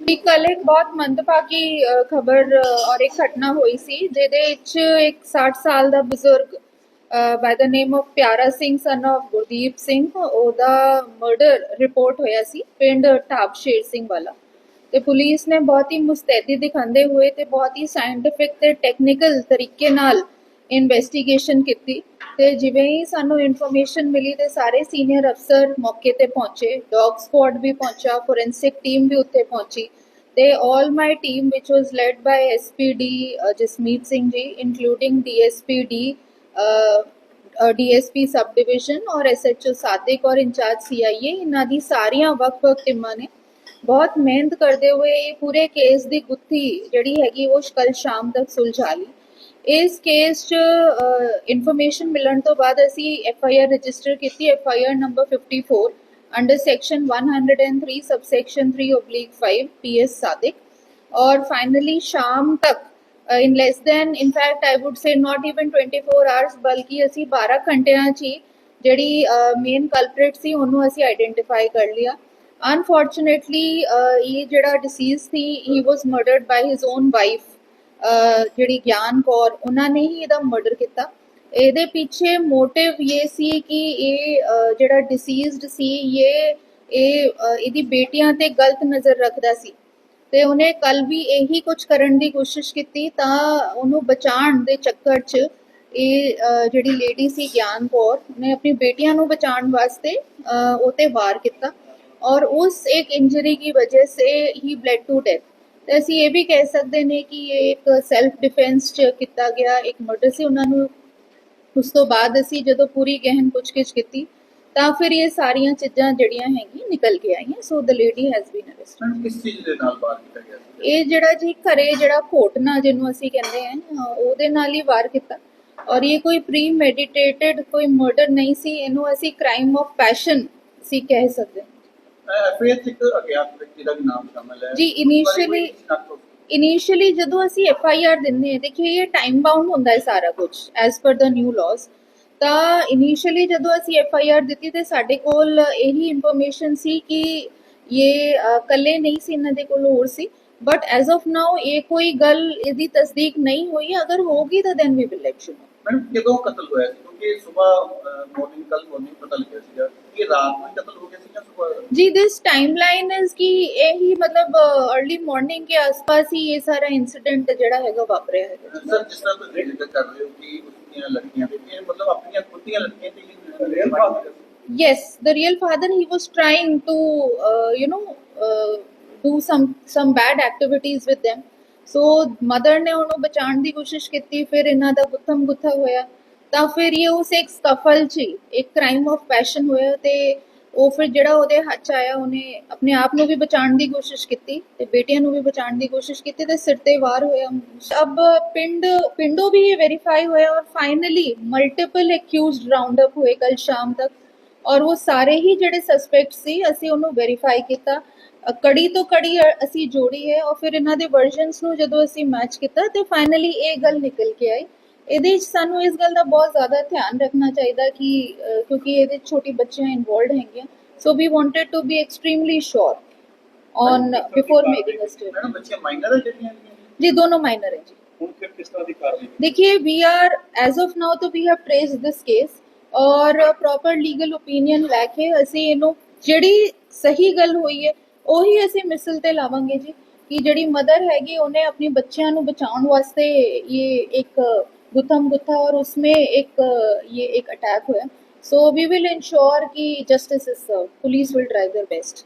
ਵੀ ਕੱਲ ਇੱਕ ਬਹੁਤ ਮੰਦਭਾਗੀ ਖਬਰ ਔਰ ਇੱਕ ਘਟਨਾ ਹੋਈ ਸੀ, ਜਿਹਦੇ ਵਿੱਚ ਇੱਕ 60 ਸਾਲ ਦਾ ਬਜ਼ੁਰਗ ਬਾਈ ਦਾ name of Piara Singh son of Gurdeep Singh, ਉਹਦਾ ਮਰਡਰ ਰਿਪੋਰਟ ਹੋਇਆ ਸੀ, ਪਿੰਡ ਢਾਬ ਸ਼ੇਰ ਸਿੰਘ ਵਾਲਾ। ਤੇ ਪੁਲਿਸ ਨੇ ਬਹੁਤ ਹੀ ਮੁਸਤੈਦੀ ਦਿਖਾਉਂਦੇ ਹੋਏ ਤੇ ਬਹੁਤ ਹੀ ਸਾਇੰਟਿਫਿਕ ਤੇ ਟੈਕਨੀਕਲ ਤਰੀਕੇ ਨਾਲ ਇਨਵੈਸਟੀਗੇਸ਼ਨ ਕੀਤੀ। ਤੇ ਜਿਵੇਂ ਹੀ ਸਾਨੂੰ ਇਨਫੋਰਮੇਸ਼ਨ ਮਿਲੀ ਤੇ ਸਾਰੇ ਸੀਨੀਅਰ ਅਫਸਰ ਮੌਕੇ ਤੇ ਪਹੁੰਚੇ ਡੌਗ ਸਕੁਆਡ ਵੀ ਪਹੁੰਚਾ ਫੋਰੈਂਸਿਕ ਟੀਮ ਵੀ ਉੱਥੇ ਪਹੁੰਚੀ ਤੇ all my team which was led by SPD uh, Jasmeet Singh ਜੀ including DSPD uh, uh, DSP sub division ਔਰ SHO ਸਾਦਿਕ ਔਰ ਇੰਚਾਰਜ CIA ਇਹਨਾਂ ਦੀ ਸਾਰੀਆਂ ਵੱਖ-ਵੱਖ ਟੀਮਾਂ ਨੇ। ਬਹੁਤ ਮਿਹਨਤ ਕਰਦੇ ਹੋਏ ਇਹ ਪੂਰੇ ਕੇਸ ਦੀ ਗੁੱਥੀ ਜਿਹੜੀ ਹੈਗੀ ਉਹ ਕੱਲ ਸ਼ਾਮ ਤੱਕ ਸੁਲਝਾ ਲਈ। ਇਸ ਕੇਸ 'ਚ ਇਨਫੋਰਮੇਸ਼ਨ ਮਿਲਣ ਤੋਂ ਬਾਅਦ ਅਸੀਂ ਐਫ ਆਈ ਆਰ ਰਜਿਸਟਰ ਕੀਤੀ F I R number 54 under section 103 subsection 3 oblique 5 PS Sadiq ਔਰ ਫਾਈਨਲੀ ਸ਼ਾਮ ਤੱਕ in less than in fact I would say not even 24 hours ਬਲਕਿ ਅਸੀਂ 12 ਘੰਟਿਆਂ 'ਚ ਹੀ ਜਿਹੜੀ ਮੇਨ ਕਲਪ੍ਰਿਟ ਸੀ ਉਹਨੂੰ ਅਸੀਂ ਆਈਡੈਂਟੀਫਾਈ ਕਰ ਲਿਆ ਅਨਫੋਰਚੂਨੇਟਲੀ ਇਹ ਜਿਹੜਾ deceased C he was murdered by his own wife ਜਿਹੜੀ ਗਿਆਨ ਕੌਰ ਉਹਨਾਂ ਨੇ ਹੀ ਇਹਦਾ ਮਰਡਰ ਕੀਤਾ। ਇਹਦੇ ਪਿੱਛੇ ਮੋਟਿਵ ਇਹ ਸੀ ਕਿ ਇਹ ਜਿਹੜਾ ਡਿਸੀਜ਼ਡ ਸੀ ਇਹ ਇਹ ਇਹਦੀ ਬੇਟੀਆਂ ਤੇ ਗਲਤ ਨਜ਼ਰ ਰੱਖਦਾ ਸੀ। ਤੇ ਉਹਨੇ ਕੱਲ ਵੀ ਇਹੀ ਕੁਝ ਕਰਨ ਦੀ ਕੋਸ਼ਿਸ਼ ਕੀਤੀ ਤਾਂ ਉਹਨੂੰ ਬਚਾਉਣ ਦੇ ਚੱਕਰ 'ਚ ਇਹ ਜਿਹੜੀ ਲੇਡੀ ਸੀ ਗਿਆਨ ਕੌਰ ਨੇ ਆਪਣੀ ਬੇਟੀਆਂ ਨੂੰ ਬਚਾਉਣ ਵਾਸਤੇ ਅਹ, ਉਹ ਤੇ ਵਾਰ ਕੀਤਾ। ਔਰ ਉਸ ਇੱਕ ਇੰਜਰੀ ਦੀ ਵਜ੍ਹਾ ਸੇ ਹੀ ਬਲੈਡ ਟੂ ਡੈਥ ਤੇ ਅਸੀਂ ਇਹ ਵੀ ਕਹਿ ਸਕਦੇ ਨੇ ਕਿ ਇਹ ਇੱਕ ਸੈਲਫ ਡਿਫੈਂਸ ਚ ਕੀਤਾ ਗਿਆ ਇੱਕ ਮਰਡਰ ਸੀ ਉਹਨਾਂ ਨੂੰ ਉਸ ਤੋਂ ਬਾਅਦ ਅਸੀਂ ਜਦੋਂ ਪੂਰੀ ਗਹਿਨ ਪੁੱਛਗਿੱਛ ਕੀਤੀ ਤਾਂ ਫਿਰ ਇਹ ਸਾਰੀਆਂ ਚੀਜ਼ਾਂ ਜਿਹੜੀਆਂ ਹੈਗੀਆਂ ਨਿਕਲ ਕੇ ਆਈਆਂ so the lady has been arrested ਕਿਸ ਚੀਜ਼ ਦੇ ਨਾਲ ਵਾਰ ਕੀਤਾ ਗਿਆ ਇਹ ਜਿਹੜਾ ਜੀ ਘਰੇ ਜਿਹੜਾ ਘੋਟਨਾ ਜਿਹਨੂੰ ਅਸੀਂ ਕਹਿੰਦੇ ਆ ਉਹਦੇ ਨਾਲ ਹੀ ਵਾਰ ਕੀਤਾ। ਔਰ ਇਹ ਕੋਈ ਪ੍ਰੀ ਮੈਡੀਟੇਟਡ ਕੋਈ ਮਰਡਰ ਨਹੀਂ ਸੀ ਇਹਨੂੰ ਅਸੀਂ ਕ੍ਰਾਈਮ ਆਫ ਪੈਸ਼ਨ ਸੀ ਕਹਿ ਸਕਦੇ ਐਫਆਈਆਰ ਚ ਇੱਕ ਅਗਿਆਤ ਵਿਅਕਤੀ ਦਾ ਵੀ ਨਾਮ ਸ਼ਾਮਲ ਹੈ। ਜੀ, initially- ਇਨੀਸ਼ੀਅਲੀ ਜਦੋਂ ਅਸੀਂ ਐਫ ਆਈ ਆਰ ਦਿੰਦੇ ਹਾਂ ਦੇਖਿਏ ਇਹ ਟਾਈਮ ਬਾਉਂਡ ਹੁੰਦਾ ਹੈ ਸਾਰਾ ਕੁਝ ਐਸ ਪਰ ਦਾ ਨਿਊ ਲਾਜ਼ ਤਾਂ ਇਨੀਸ਼ੀਅਲੀ ਜਦੋਂ ਅਸੀਂ ਐਫ ਆਈ ਆਰ ਦਿੱਤੀ ਤੇ ਸਾਡੇ ਕੋਲ ਇਹੀ ਇਨਫੋਰਮੇਸ਼ਨ ਸੀ ਕਿ ਇਹ ਅ, ਇਕੱਲੇ ਨਹੀਂ ਸੀ ਇਹਨਾਂ ਦੇ ਕੋਲ ਹੋਰ ਸੀ। ਬਟ ਐਜ਼ ਆਫ ਨਾਓ ਇਹ ਕੋਈ ਗੱਲ ਇਹਦੀ ਤਸਦੀਕ ਨਹੀਂ ਹੋਈ ਅਗਰ ਹੋਗੀ ਤਾਂ then we will let you know madam ਕਦੋਂ ਕਤਲ ਹੋਇਆ ਸੀ ਕਿਉਂਕਿ ਸਵੇਰ ਮਾਰਨਿੰਗ ਕੱਲ ਮਾਰਨਿੰਗ ਪਤਾ ਲੱਗਿਆ ਸੀਗਾ ਕਿ ਰਾਤ ਨੂੰ ਹੀ ਕਤਲ ਹੋ ਗਿਆ ਸੀ ਜਾਂ ਸਵੇਰ जी दिस टाइमलाइन इज कि यही मतलब अर्ली मॉर्निंग के आसपास ही ये सारा इंसिडेंट ਜਿਹੜਾ ਹੈਗਾ ਵਾਪਰਿਆ ਹੈ ਸਰ ਜਿਸ ਤਰ੍ਹਾਂ ਤੁਸੀਂ ਜ਼ਿਕਰ ਕਰ ਰਹੇ ਹੋ ਕਿ ਉਸਦੀਆਂ ਲੜਕੀਆਂ ਤੇ ਇਹ ਮਤਲਬ ਆਪਣੀਆਂ ਖੁਦ ਦੀਆਂ ਲੜਕੀਆਂ ਤੇ ਹੀ yes the real father he was trying to uh, you know uh, do some some bad activities with them so mother ਨੇ ਉਹਨੂੰ ਬਚਾਉਣ ਦੀ ਕੋਸ਼ਿਸ਼ ਕੀਤੀ ਫਿਰ ਇਹਨਾਂ ਦਾ ਗੁੱਥਮ ਗੁੱਥਾ ਹੋਇਆ ਤਾਂ ਫਿਰ ਇਹ ਉਸ ਇੱਕ ਸਕਫਲ ਚ ਹੀ, ਇੱਕ ਕ੍ਰਾਈਮ ਆਫ ਪੈਸ਼ਨ ਹੋਇਆ ਤੇ ਉਹ ਫਿਰ ਜਿਹੜਾ ਉਹਦੇ ਹੱਥ 'ਚ ਆਇਆ, ਉਹਨੇ ਆਪਣੇ ਆਪ ਨੂੰ ਵੀ ਬਚਾਉਣ ਦੀ ਕੋਸ਼ਿਸ਼ ਕੀਤੀ ਤੇ ਬੇਟੀਆਂ ਨੂੰ ਵੀ ਬਚਾਉਣ ਦੀ ਕੋਸ਼ਿਸ਼ ਕੀਤੀ ਤੇ ਸਿਰ ਤੇ ਵਾਰ ਹੋਇਆ ਅਬ ਪਿੰਡ, ਪਿੰਡੋਂ ਵੀ ਇਹ ਵੈਰੀਫਾਈ ਹੋਇਆ ਔਰ finally multiple accused round up ਹੋਏ ਕੱਲ ਸ਼ਾਮ ਤੱਕ। ਔਰ ਉਹ ਸਾਰੇ ਹੀ ਜਿਹੜੇ ਸਸਪੈਕਟ ਸੀ, ਅਸੀਂ ਉਹਨੂੰ ਵੈਰੀਫਾਈ ਕੀਤਾ। ਕੜੀ ਤੋਂ ਕੜੀ ਅਸੀਂ ਜੋੜੀ ਹੈ ਔਰ ਫਿਰ ਇਹਨਾਂ ਦੇ ਵਰਜ਼ਨਸ ਨੂੰ ਜਦੋਂ ਅਸੀਂ ਮੈਚ ਕੀਤਾ ਤੇ ਫਾਈਨਲੀ ਇਹ ਗੱਲ ਨਿਕਲ ਕੇ ਆਈ। ਇਹਦੇ ਵਿੱਚ ਸਾਨੂੰ ਇਸ ਗੱਲ ਦਾ ਬਹੁਤ ਜ਼ਿਆਦਾ ਧਿਆਨ ਰੱਖਣਾ ਚਾਹੀਦਾ ਕਿ ਕਿਉਂਕਿ ਇਹਦੇ ਛੋਟੀ ਬੱਚੀਆਂ ਇਨਵੋਲਡ ਹੈਗੀਆਂ। So we wanted to be extremely sure on before making a statement ਬੱਚੇ ਮਾਈਨਰ ਹੈ ਜਿਹੜੀਆਂ ਜੀ ਦੋਨੋਂ ਮਾਈਨਰ ਹੈ ਜੀ। ਹੁਣ we are as of now ਤੋਂ we have trace this case ਔਰ ਪ੍ਰੋਪਰ ਲੀਗਲ ਓਪੀਨੀਅਨ ਲੈ ਕੇ ਅਸੀਂ ਇਹਨੂੰ ਜਿਹੜੀ ਸਹੀ ਗੱਲ ਹੋਈ ਹੈ ਉਹੀ ਅਸੀਂ ਮਿਸਲ ਤੇ ਲਾਵਾਂਗੇ ਜੀ ਕਿ ਜਿਹੜੀ ਮਦਰ ਹੈਗੀ ਉਹਨੇ ਆਪਣੇ ਬੱਚਿਆਂ ਨੂੰ ਬਚਾਉਣ ਵਾਸਤੇ ਇਹ ਇੱਕ गुथम गुथा और उसमें एक ये एक अटैक हुआ सो वी विल इंश्योर कि justice is serve police will try their best